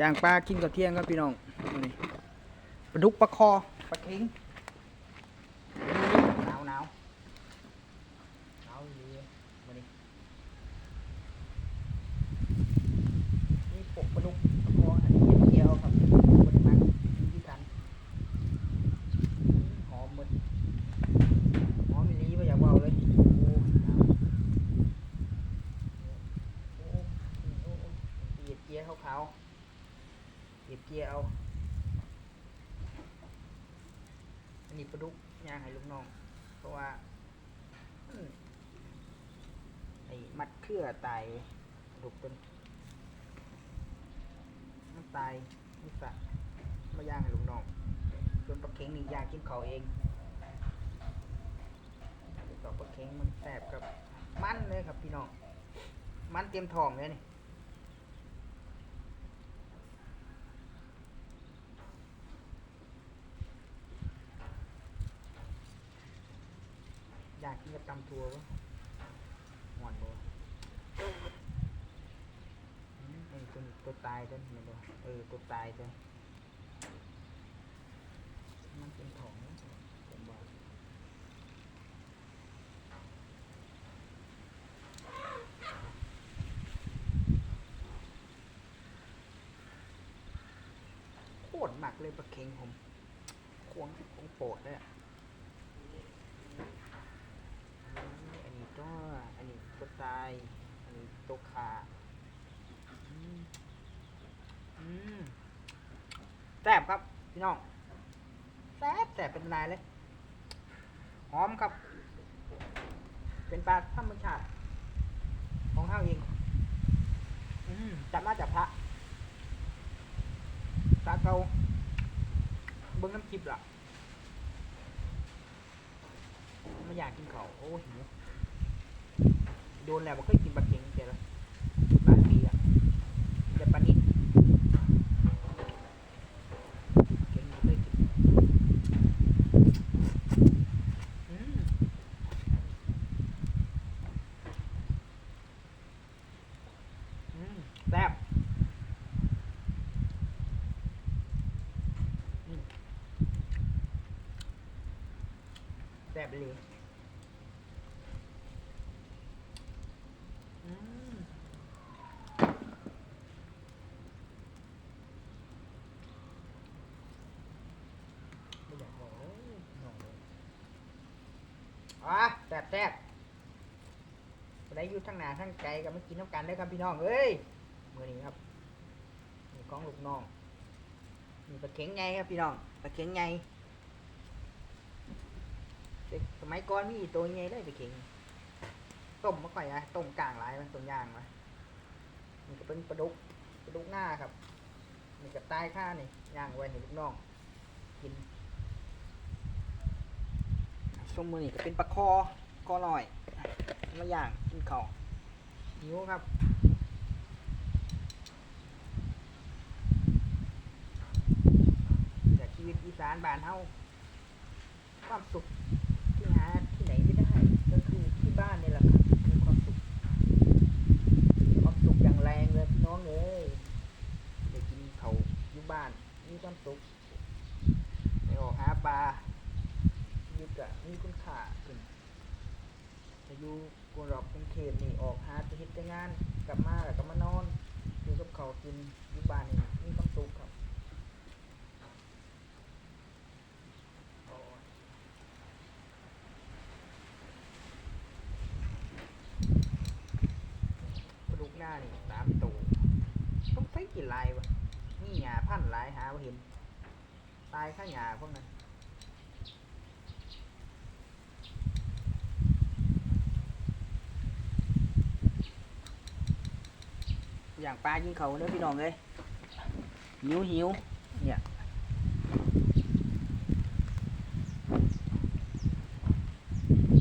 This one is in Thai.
ย่างปลากินกับเที่ยงครับพี่น้องมื้อนี้ปลาดุกปลาคอปลาเค็งหนาวหนาวหนาวอยู่มื้อนี้นี่ปกปลาดุกปลาคออันนี้เกี่ยวครับบริมันที่กันหอมหมดหอมอีหลีไม่อยากเว่าเลยโอ้หนาวโอ้โอ้โอ้โอ้เหยียดเกียร์ขาวๆ เหยียบเกียร์เอา อันนี้ปลาดุกย่างให้ลูกน้อง เพราะว่าไอ้มัดเครือตายปลาดุกเป็นมันตายมันสะมาย่างให้ลูกน้องส่วนปลาเค็งนี่ย่างกินเขาเองต่อปลาเค็งมันแสบกับมันเลยครับพี่น้อง มันเตรียมทองเลยนี่ อยากกินกับตำทัววะหวนบ่เออตัวนี้ตัวตายตัวนี้บ่เออตัวตายตัวมันเป็นของผมบอกโคตรหมักเลยปลาเค็งผมควงของโปรดเลยอะ อันนี้ตัวอั นนี้ตัวตายอันนี้ตัวขาแซ่บครับพี่น้องแซ่บแซ่บเป็นลายเลย หอมครับ เป็นปลาธรรมชาติ ของข้าวเองอจับมาจากพระตาเกาเบิ้งน้ำจิบล่ะไม่อยากกินเขาโอ้หิว โดนแล้วบ่เคยกินปลาเค็งเจอแล้วหลายปีอะแต่ปลานิดเค็งเคยกินอืมอืมแซ่บแซ่บเลย อืม ไม่อยากบอกเลยน้องเลยอะแซ่บแซ่บได้อยู่ทั้งหนาทั้งไกลก็มากินน้ำกันได้ครับพี่น้องเอ้ยมือนี้ครับนี่กล้องลูกน้องนี่ปลาเข็งไงครับพี่น้องปลาเข็งไงสมัยก่อนมีตัวไงได้ปลาเข็ง ต้มมาก่อยนะต้มกลางหลายมันต้มย่างมานี่ก็เป็นปลาดุกปลาดุกหน้าครับนี่ก็ใต้ข้านี่ย่างไว้ให้ลูกน้องกินส้มมือนี่ก็เป็นปลาคอคอหน่อยมาย่างกินเขาหิวครับจากชีวิตอีสานบ้านเฮาความสุขที่หาที่ไหนไม่ได้ก็คือที่บ้านนี่แหละครับคือความสุข ความสุขอย่างแรงเลยพี่น้องเอ้ยได้กินเขาวอยู่ บ้านมีความสุขไปออกหาปลาอยู่กะมีคุณค่าขึ้นแต่อยู่กรุงรอบกรุงเทพนี่ออกหาจะเฮ็ดแต่งานกลับมาแล้วก็มานอนอยู่กับเขากินอยู่บ้านนี่มีความสุขครับกระดูกหน้านี่สามตัวต้องใช้กี่ลายวะ นี่หยาพันหลายหาบ่เห็น ตายข้าหยาพวกนั้นอย่างปลายิงเขาเนื้อพี่น้องเลยหิวหิวเนี่ย